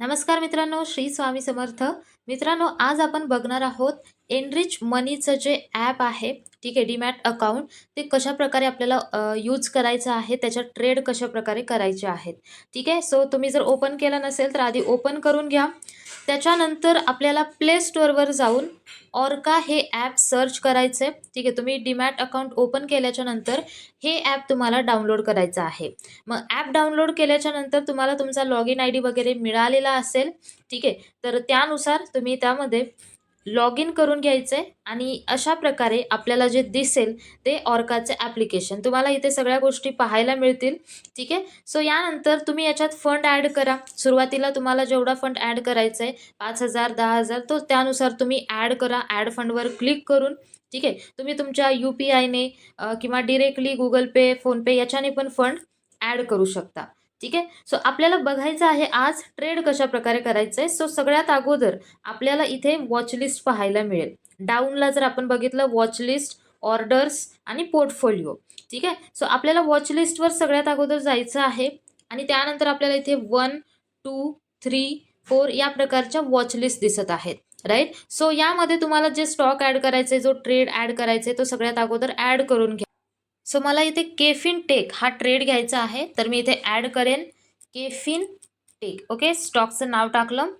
नमस्कार मित्रांनो श्री स्वामी समर्थ. मित्रांनो आज आपण बघणार आहोत एनरिच मनीचं जे ॲप आहे ठीक आहे डीमॅट अकाउंट ते कशा प्रकारे आपल्याला यूज करायचं आहे त्याच्या ट्रेड कशा प्रकारे करायचे आहेत. ठीक आहे सो तुम्ही जर ओपन केलं नसेल तर आधी ओपन करून घ्या. त्याच्यानंतर आपल्याला प्ले स्टोअरवर जाऊन ऑर्का हे ॲप सर्च करायचं आहे ठीक आहे तुम्ही डीमॅट अकाउंट ओपन केल्याच्यानंतर हे ॲप तुम्हाला डाउनलोड करायचं आहे. मग ॲप डाउनलोड केल्याच्यानंतर तुम्हाला तुमचा लॉग इन आय डी वगैरे मिळालेला असेल ठीक आहे तर त्यानुसार तुम्ही त्यामध्ये लॉग इन करून घ्यायचं आहे आणि अशा प्रकारे आपल्याला जे दिसेल ते ऑर्काचे ॲप्लिकेशन तुम्हाला इथे सगळ्या गोष्टी पाहायला मिळतील ठीक आहे? सो यानंतर तुम्ही याच्यात फंड ॲड करा. सुरुवातीला तुम्हाला जेवढा फंड ॲड करायचा आहे पाच हजार दहा हजार तो त्यानुसार तुम्ही ॲड करा. ॲड फंडवर क्लिक करून ठीक आहे? तुम्ही तुमच्या यू पी आयने किंवा डिरेक्टली गुगल पे फोनपे याच्याने पण फंड ॲड करू शकता. ठीक आहे? सो आपल्याला बघायचं आहे आज ट्रेड कशा प्रकारे करायचं आहे सो सगळ्यात अगोदर आपल्याला इथे वॉचलिस्ट पाहायला मिळेल. डाऊनला जर आपण बघितलं वॉचलिस्ट ऑर्डर्स आणि पोर्टफोलिओ ठीक आहे? सो आपल्याला वॉचलिस्टवर सगळ्यात अगोदर जायचं आहे आणि त्यानंतर आपल्याला इथे वन टू थ्री फोर या प्रकारच्या वॉचलिस्ट दिसत आहेत. राईट सो यामध्ये तुम्हाला जे स्टॉक ॲड करायचे जो ट्रेड ॲड करायचे तो सगळ्यात अगोदर ॲड करून घ्या. सो मला इथे केफिन टेक हा ट्रेड घ्यायचा आहे. तर मी इथे ॲड करेन केफिन टेक ओके स्टॉकचं नाव टाकलं.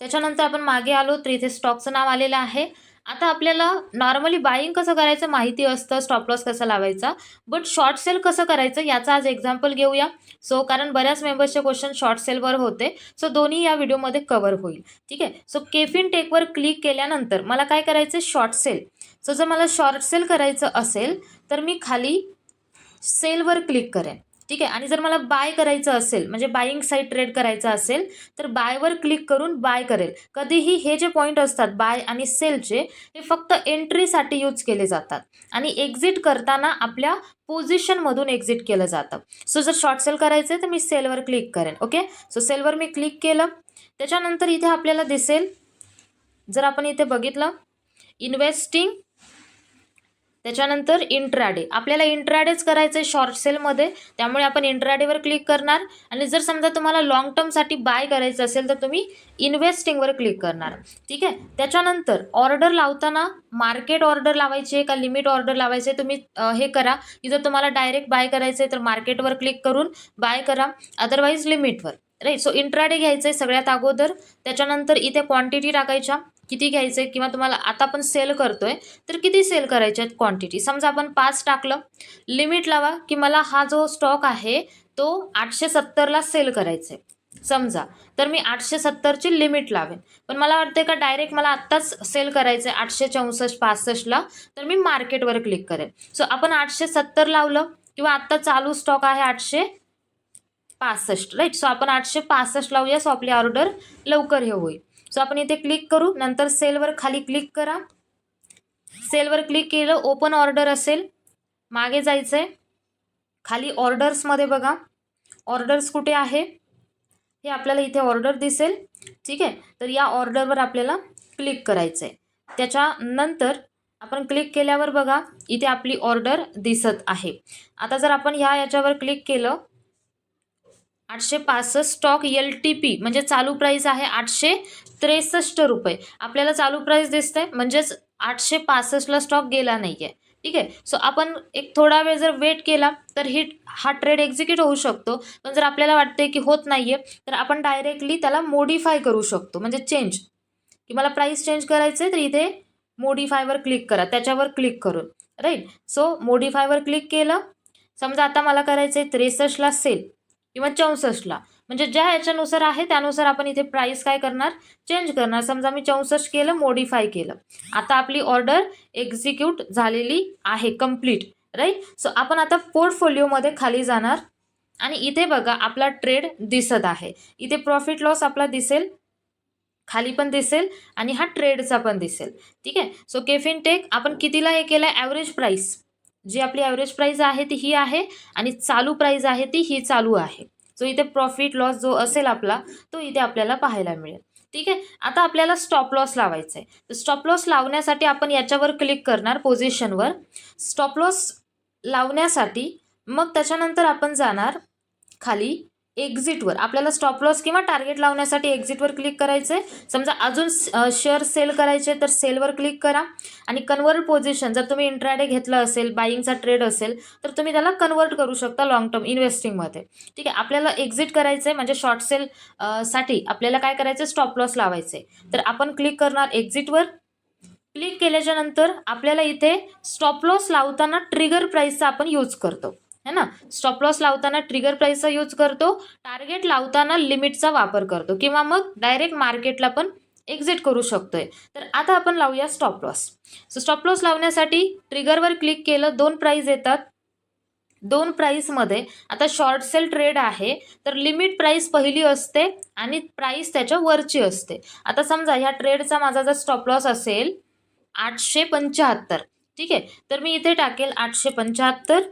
त्याच्यानंतर आपण मागे आलो तर इथे स्टॉकचं नाव आलेलं आहे. आता आपल्याला नॉर्मली बाईंग कसं करायचं माहिती असतं स्टॉप लॉस कसा लावायचा. बट शॉर्ट सेल कसं करायचं याचा आज एक्झाम्पल घेऊया. सो कारण बऱ्याच मेंबर्सचे क्वेश्चन शॉर्ट सेलवर होते. सो दोन्ही या व्हिडिओमध्ये कवर होईल. ठीक आहे? सो केफिन टेकवर क्लिक केल्यानंतर मला काय करायचं शॉर्ट सेल सो जर मला शॉर्ट सेल करायचं असेल तर मी खाली सेलवर क्लिक करेन. ठीक आहे? आणि जर मला बाय करायचं असेल म्हणजे बाईंग साईड ट्रेड करायचं असेल तर बायवर क्लिक करून बाय करेल. कधीही हे जे पॉईंट असतात बाय आणि सेलचे हे फक्त एंट्रीसाठी यूज केले जातात. आणि एक्झिट करताना आपल्या पोझिशनमधून एक्झिट केलं जातं. सो जर शॉर्ट सेल करायचं आहे तर मी सेलवर क्लिक करेन. ओके सो सेलवर मी क्लिक केलं. त्याच्यानंतर इथे आपल्याला दिसेल जर आपण इथे बघितलं इन्व्हेस्टिंग त्याच्यानंतर इंट्राडे आपल्याला इंट्राडेच करायचं आहे शॉर्ट सेलमध्ये त्यामुळे आपण इंट्राडेवर क्लिक करणार. आणि जर समजा तुम्हाला लॉंग टर्मसाठी बाय करायचं असेल तर तुम्ही इन्व्हेस्टिंगवर क्लिक करणार. ठीक आहे? त्याच्यानंतर ऑर्डर लावताना मार्केट ऑर्डर लावायची आहे का लिमिट ऑर्डर लावायचे तुम्ही हे करा. की जर तुम्हाला डायरेक्ट बाय करायचं आहे तर मार्केटवर क्लिक करून बाय करा. अदरवाईज लिमिटवर राईट सो इंट्राडे घ्यायचं आहे सगळ्यात अगोदर. त्याच्यानंतर इथे क्वांटिटी टाकायच्या. किती घ्यायचं आहे किंवा तुम्हाला आता आपण सेल करतोय तर किती सेल करायचे आहेत क्वांटिटी समजा आपण पाच टाकलं लिमिट लावा की मला हा जो स्टॉक आहे तो आठशे सत्तरला सेल करायचा आहे समजा तर मी आठशे सत्तरची लिमिट लावेन. पण मला वाटते का डायरेक्ट मला आत्ताच सेल करायचं आहे आठशे चौसष्ट पासष्टला तर मी मार्केटवर क्लिक करेन. सो आपण आठशे सत्तर लावलं किंवा आत्ता चालू स्टॉक आहे आठशे पासष्ट राईट सो आपण आठशे पासष्ट लावूया सो आपली ऑर्डर लवकर हे होईल. सो आपण इथे क्लिक करू. नंतर सेलवर खाली क्लिक करा. सेलवर क्लिक केलं ओपन ऑर्डर असेल. मागे जायचं आहे खाली ऑर्डर्समध्ये बघा. ऑर्डर्स कुठे आहे? हे आपल्याला इथे ऑर्डर दिसेल. ठीक आहे? तर या ऑर्डरवर आपल्याला क्लिक करायचं आहे त्याच्यानंतर आपण क्लिक केल्यावर बघा इथे आपली ऑर्डर दिसत आहे. आता जर आपण ह्या याच्यावर क्लिक केलं आठशे पासष्ट स्टॉक एल टी पी म्हणजे चालू प्राईस आहे आठशे त्रेसष्ट रुपये. आपल्याला चालू प्राईस दिसते म्हणजेच आठशे पासष्टला स्टॉक गेला नाही आहे ठीक आहे? सो आपण एक थोडा वेळ जर वेट केला तर ही हा ट्रेड एक्झिक्यूट होऊ शकतो. पण जर आपल्याला वाटते की होत नाही आहे तर आपण डायरेक्टली त्याला मोडीफाय करू शकतो. म्हणजे चेंज की मला प्राईस चेंज करायचं आहे तर इथे मोडीफायवर क्लिक करा. त्याच्यावर क्लिक करून. राईट सो मोडीफायवर क्लिक केलं. समजा आता मला करायचं आहे त्रेसष्टला सेल किंवा चौसष्टला म्हणजे ज्या याच्यानुसार आहे त्यानुसार आपण इथे प्राईस काय करणार? चेंज करणार. समजा मी चौसष्ट केलं मॉडिफाय केलं. आता आपली ऑर्डर एक्झिक्यूट झालेली आहे कंप्लीट राईट सो आपण आता पोर्टफोलिओमध्ये खाली जाणार. आणि इथे बघा आपला ट्रेड दिसत आहे. इथे प्रॉफिट लॉस आपला दिसेल खाली पण दिसेल आणि हा ट्रेडचा पण दिसेल. ठीक आहे? सो केफिन टेक आपण कितीला हे केलं आहे ॲव्हरेज प्राईस जी आपली ॲव्हरेज प्राईज आहे ती ही आहे. आणि चालू प्राईज आहे ती ही चालू आहे. सो इथे प्रॉफिट लॉस जो असेल आपला तो इथे आपल्याला पाहायला मिळेल. ठीक आहे? आता आपल्याला स्टॉप लॉस लावायचा आहे तर स्टॉप लॉस लावण्यासाठी आपण याच्यावर क्लिक करणार पोझिशनवर स्टॉप लॉस लावण्यासाठी मग त्याच्यानंतर आपण जाणार खाली. एक्झिटवर. आपल्याला स्टॉप लॉस किंवा टार्गेट लावण्यासाठी एक्झिटवर क्लिक करायचं आहे समजा अजून शेअर सेल करायचे तर सेलवर क्लिक करा. आणि कन्वर्ट पोझिशन जर तुम्ही इंट्राडे घेतलं असेल बाईंगचा ट्रेड असेल तर तुम्ही त्याला कन्वर्ट करू शकता लॉंग टर्म इन्व्हेस्टिंगमध्ये ठीक आहे? आपल्याला एक्झिट करायचं आहे म्हणजे शॉर्ट सेल साठी आपल्याला काय करायचं स्टॉप लॉस लावायचे तर आपण क्लिक करणार एक्झिटवर क्लिक केल्याच्यानंतर आपल्याला इथे स्टॉप लॉस लावताना ट्रिगर प्राईसचा आपण यूज करतो. है ना? स्टॉप लॉस लावताना ट्रिगर प्राईसचा यूज करतो टार्गेट लावताना लिमिटचा वापर करतो. किंवा मग डायरेक्ट मार्केटला पण एक्झिट करू शकतोय. तर आता आपण लावूया stop loss so stop loss लावण्यासाठी ट्रिगरवर क्लिक केलं दोन प्राईज येतात. दोन प्राईसमध्ये आता शॉर्ट सेल ट्रेड आहे तर लिमिट प्राईस पहिली असते आणि प्राईस त्याच्या वरची असते. आता समजा ह्या ट्रेडचा माझा जर स्टॉप लॉस असेल आठशे पंच्याहत्तर. ठीक आहे? तर मी इथे टाकेल आठशे पंच्याहत्तर.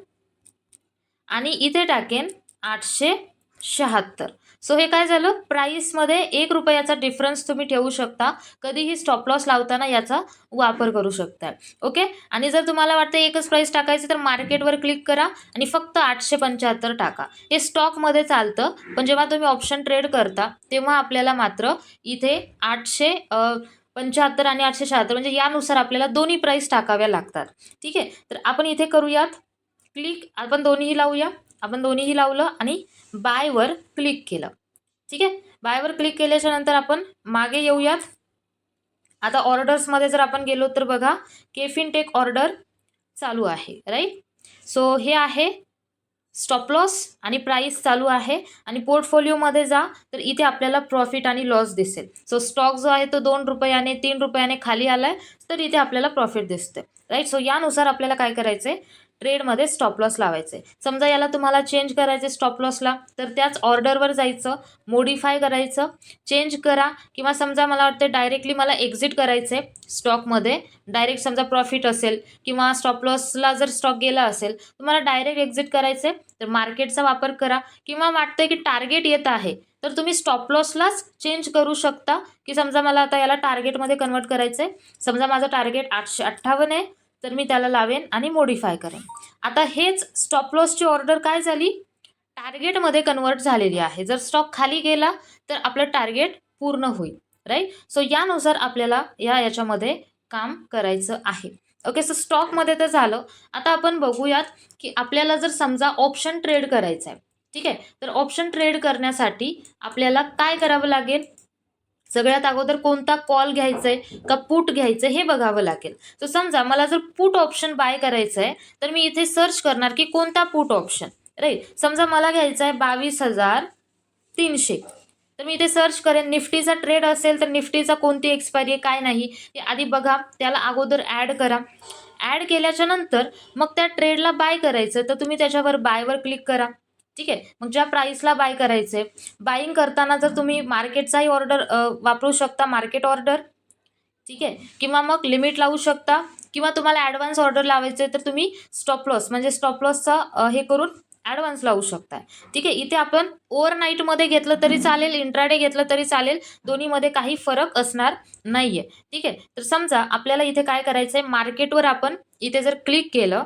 आणि इथे टाकेन आठशे शहात्तर. सो हे काय झालं? प्राईसमध्ये एक रुपयाचा डिफरन्स तुम्ही ठेवू शकता. कधीही स्टॉप लॉस लावताना याचा वापर करू शकता ओके आणि जर तुम्हाला वाटतं एकच प्राईस टाकायची तर मार्केटवर क्लिक करा आणि फक्त आठशे पंच्याहत्तर टाका. हे स्टॉकमध्ये चालतं पण जेव्हा तुम्ही ऑप्शन ट्रेड करता तेव्हा आपल्याला मात्र इथे आठशे पंच्याहत्तर आणि आठशे शहात्तर म्हणजे यानुसार आपल्याला दोन्ही प्राईस टाकाव्या लागतात. ठीक आहे? तर आपण इथे करूयात. क्लिक आपण दोन्हीही लावूया. आपण दोन्हीही लावलं आणि बायवर क्लिक केलं. ठीक आहे? बायवर क्लिक केल्याच्यानंतर आपण मागे येऊयात. आता ऑर्डर्समध्ये जर आपण गेलो तर बघा केफिन टेक ऑर्डर चालू आहे राईट सो हे आहे स्टॉप लॉस आणि प्राईस चालू आहे. आणि पोर्टफोलिओमध्ये जा तर इथे आपल्याला प्रॉफिट आणि लॉस दिसेल. सो स्टॉक जो आहे तो दोन रुपयाने तीन रुपयाने खाली आला आहे तर इथे आपल्याला प्रॉफिट दिसतं राईट सो यानुसार आपल्याला काय करायचं आहे ट्रेडमध्ये स्टॉप लॉस लावायचे. समजा याला तुम्हाला चेंज करायचे स्टॉप लॉसला तर त्याच ऑर्डरवर जायचं मोडीफाय करायचं चेंज करा किंवा समजा मला वाटतं डायरेक्टली मला एक्झिट करायचं आहे स्टॉकमध्ये डायरेक्ट समजा प्रॉफिट असेल किंवा स्टॉप लॉसला जर स्टॉक गेला असेल तर मला डायरेक्ट एक्झिट करायचे तर मार्केटचा वापर करा. किंवा वाटतं की टार्गेट येत आहे तर तुम्ही स्टॉप लॉसलाच चेंज करू शकता. की समजा मला आता याला टार्गेटमध्ये कन्वर्ट करायचं आहे समजा माझं टार्गेट आठशे अठ्ठावन्न आहे तर मी त्याला लावेन आणि मॉडिफाय करेन. आता हेच स्टॉप लॉसची ऑर्डर काय झाली? टार्गेटमध्ये कन्वर्ट झालेली आहे. जर स्टॉक खाली गेला तर आपलं टार्गेट पूर्ण होईल राईट सो यानुसार आपल्याला या याच्यामध्ये काम करायचं आहे. ओके सो स्टॉकमध्ये तर झालं. आता आपण बघूयात की आपल्याला जर समजा ऑप्शन ट्रेड करायचं आहे ठीक आहे? तर ऑप्शन ट्रेड करण्यासाठी आपल्याला काय करावं लागेल? सगळ्यात अगोदर कोणता कॉल घ्यायचा आहे का पुट घ्यायचं हे बघावं लागेल. तर समजा मला जर पुट ऑप्शन बाय करायचं आहे तर मी इथे सर्च करणार की कोणता पुट ऑप्शन राईट समजा मला घ्यायचा आहे बावीस हजार तीनशे. तर मी इथे सर्च करेन निफ्टीचा ट्रेड असेल तर निफ्टीचा कोणती एक्सपायरी आहे काय नाही हे आधी बघा त्याला अगोदर ॲड करा. ॲड केल्याच्यानंतर मग त्या ट्रेडला बाय करायचं तर तुम्ही त्याच्यावर बायवर क्लिक करा. ठीक आहे? मग ज्या प्राईसला बाय करायचं आहे बाईंग करताना जर तुम्ही मार्केटचाही ऑर्डर वापरू शकता मार्केट ऑर्डर ठीक आहे? किंवा मग लिमिट लावू शकता किंवा तुम्हाला ॲडव्हान्स ऑर्डर लावायचे तर तुम्ही स्टॉप लॉस म्हणजे स्टॉप लॉसचा हे करून ॲडव्हान्स लावू शकता ठीक आहे? इथे आपण ओव्हरनाईटमध्ये घेतलं तरी चालेल इंट्राडे घेतलं तरी चालेल दोन्हीमध्ये काही फरक असणार नाही आहे ठीक आहे? तर समजा आपल्याला इथे काय करायचं आहे मार्केटवर आपण इथे जर क्लिक केलं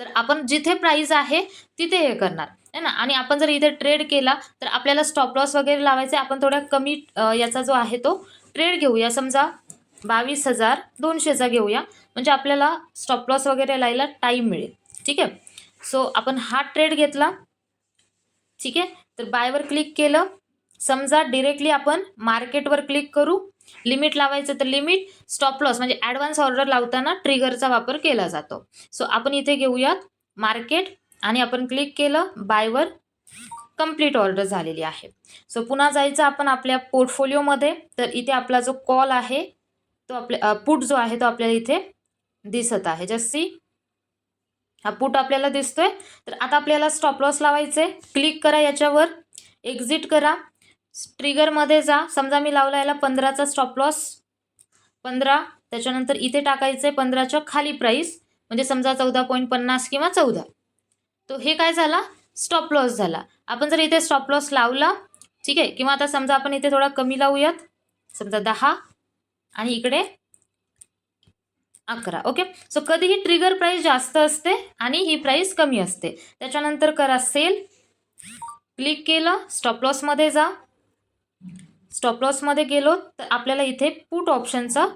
तर आपण जिथे प्राईज आहे तिथे हे करणार. आहे ना? आणि आपण जर इथे ट्रेड केला तर आपल्याला स्टॉप लॉस वगैरे लावायचे आपण थोड्या कमी याचा जो आहे तो ट्रेड घेऊया. समजा बावीस हजार दोनशेचा घेऊया. म्हणजे आपल्याला स्टॉप लॉस वगैरे लायला टाईम मिळेल. ठीक आहे? सो आपण हा ट्रेड घेतला. ठीक आहे? तर बायवर क्लिक केलं. समजा डिरेक्टली आपण मार्केटवर क्लिक करू लिमिट लावायचं तर लिमिट स्टॉप लॉस म्हणजे ॲडव्हान्स ऑर्डर लावताना ट्रिगरचा वापर केला जातो. सो आपण इथे घेऊयात मार्केट आणि आपण क्लिक केलं बायवर कंप्लीट ऑर्डर झालेली आहे. सो पुन्हा जायचं आपण आपल्या पोर्टफोलिओमध्ये तर इथे आपला जो कॉल आहे तो आपल्या पुट जो आहे तो आपल्याला इथे दिसत आहे. जस्सी हा पुट आपल्याला दिसतोय. तर आता आपल्याला स्टॉप लॉस लावायचे क्लिक करा याच्यावर. एक्झिट करा. ट्रिगरमध्ये जा. समजा मी लावला याला पंधराचा स्टॉप लॉस पंधरा. त्याच्यानंतर इथे टाकायचं आहे पंधराच्या खाली प्राईस म्हणजे समजा चौदा पॉईंट पन्नास किंवा चौदा. तो हे काय झाला? स्टॉप लॉस झाला. आपण जर इथे स्टॉप लॉस लावला ठीक आहे? किंवा आता समजा आपण इथे थोडा कमी लावूयात. समजा दहा. आणि इकडे अकरा. ओके सो कधीही ट्रिगर प्राईस जास्त असते आणि ही प्राईस कमी असते. त्याच्यानंतर करा सेल क्लिक केलं. स्टॉप लॉसमध्ये जा. स्टॉप लॉसमध्ये गेलो तर आपल्याला इथे पुट ऑप्शनचा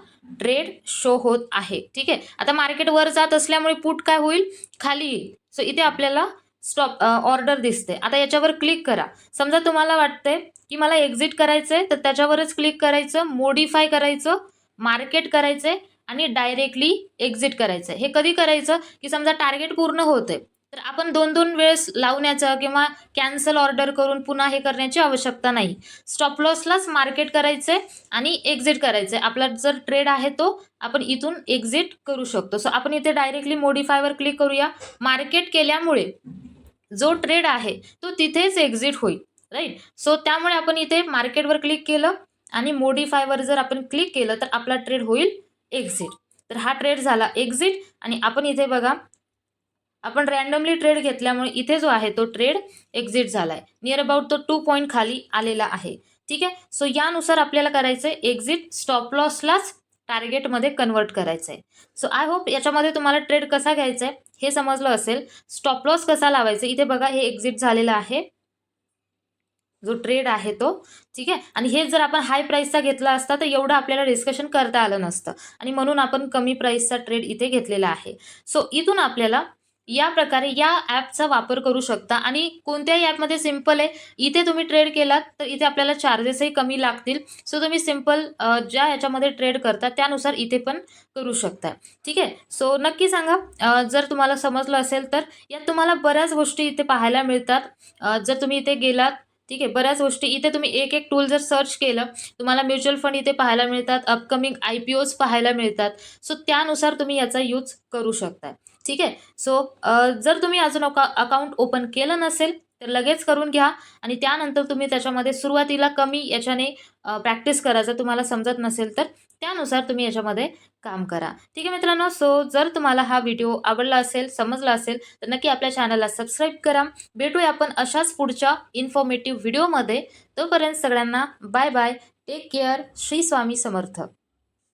ट्रेड शो होत आहे. ठीक आहे? आता मार्केट वर जात असल्यामुळे पुट काय होईल? खाली येईल. सो इथे आपल्याला स्टॉप ऑर्डर दिसते. आता याच्यावर क्लिक करा. समजा तुम्हाला वाटतंय की मला एक्झिट करायचं आहे तर त्याच्यावरच क्लिक करायचं मोडिफाय करायचं मार्केट करायचं आहे आणि डायरेक्टली एक्झिट करायचं आहे हे कधी करायचं? की समजा टार्गेट पूर्ण होते तर आपण दोन दोन वेळेस लावण्याचं किंवा कॅन्सल ऑर्डर करून पुन्हा हे करण्याची आवश्यकता नाही. स्टॉप लॉसलाच मार्केट करायचं आहे आणि एक्झिट करायचं आहे आपला जर ट्रेड आहे तो आपण इथून एक्झिट करू शकतो. सो आपण इथे डायरेक्टली मोडीफायवर क्लिक करूया. मार्केट केल्यामुळे जो ट्रेड आहे तो तिथेच एक्झिट होईल. राईट सो त्यामुळे आपण इथे मार्केटवर क्लिक केलं आणि मोडीफायवर जर आपण क्लिक केलं तर आपला ट्रेड होईल एक्झिट तर हा ट्रेड झाला एक्झिट आणि आपण इथे बघा आपण रॅन्डमली ट्रेड घेतल्यामुळे इथे जो आहे तो ट्रेड एक्झिट झाला आहे नियर अबाउट तो टू पॉईंट खाली आलेला आहे. ठीक आहे? सो यानुसार आपल्याला करायचं आहे एक्झिट स्टॉप लॉसलाच टार्गेटमध्ये कन्वर्ट करायचं आहे सो आय होप याच्यामध्ये तुम्हाला ट्रेड कसा घ्यायचा आहे हे समजलं असेल. स्टॉप लॉस कसा लावायचा? इथे बघा हे एक्झिट झालेलं आहे. जो ट्रेड आहे तो. ठीक आहे? आणि हे जर आपण हाय प्राईसचा घेतला असता तर एवढं आपल्याला डिस्कशन करता आलं नसतं. आणि म्हणून आपण कमी प्राईसचा ट्रेड इथे घेतलेला आहे. सो इथून आपल्याला या प्रकारे या ॲपचा वापर करू शकता. आणि कोणत्याही ॲपमध्ये सिंपल आहे इथे तुम्ही ट्रेड केलात तर इथे आपल्याला चार्जेसही कमी लागतील. सो तुम्ही सिंपल ज्या ह्याच्यामध्ये ट्रेड करता त्यानुसार इथे पण करू शकता. ठीक आहे? सो नक्की सांगा जर तुम्हाला समजलं असेल तर यात तुम्हाला बऱ्याच गोष्टी इथे पाहायला मिळतात. जर तुम्ही इथे गेलात ठीक आहे बऱ्याच गोष्टी. इथे तुम्ही एक एक टूल जर सर्च केलं तुम्हाला म्युच्युअल फंड इथे पाहायला मिळतात अपकमिंग आय पी ओज पाहायला मिळतात. सो त्यानुसार तुम्ही याचा यूज करू शकता. ठीक आहे? सो जर तुम्ही अजून अका अकाउंट ओपन केलं नसेल तर लगेच करून घ्या आणि त्यानंतर तुम्ही त्याच्यामध्ये सुरुवातीला कमी याच्याने प्रॅक्टिस करा. जर तुम्हाला समजत नसेल तर त्यानुसार तुम्ही याच्यामध्ये काम करा. ठीक आहे मित्रांनो? सो जर तुम्हाला हा व्हिडिओ आवडला असेल समजला असेल तर नक्की आपल्या चॅनलला सबस्क्राईब करा. भेटूया आपण अशाच पुढच्या इन्फॉर्मेटिव्ह व्हिडिओमध्ये तोपर्यंत सगळ्यांना bye bye take care Shri Swami Samarth.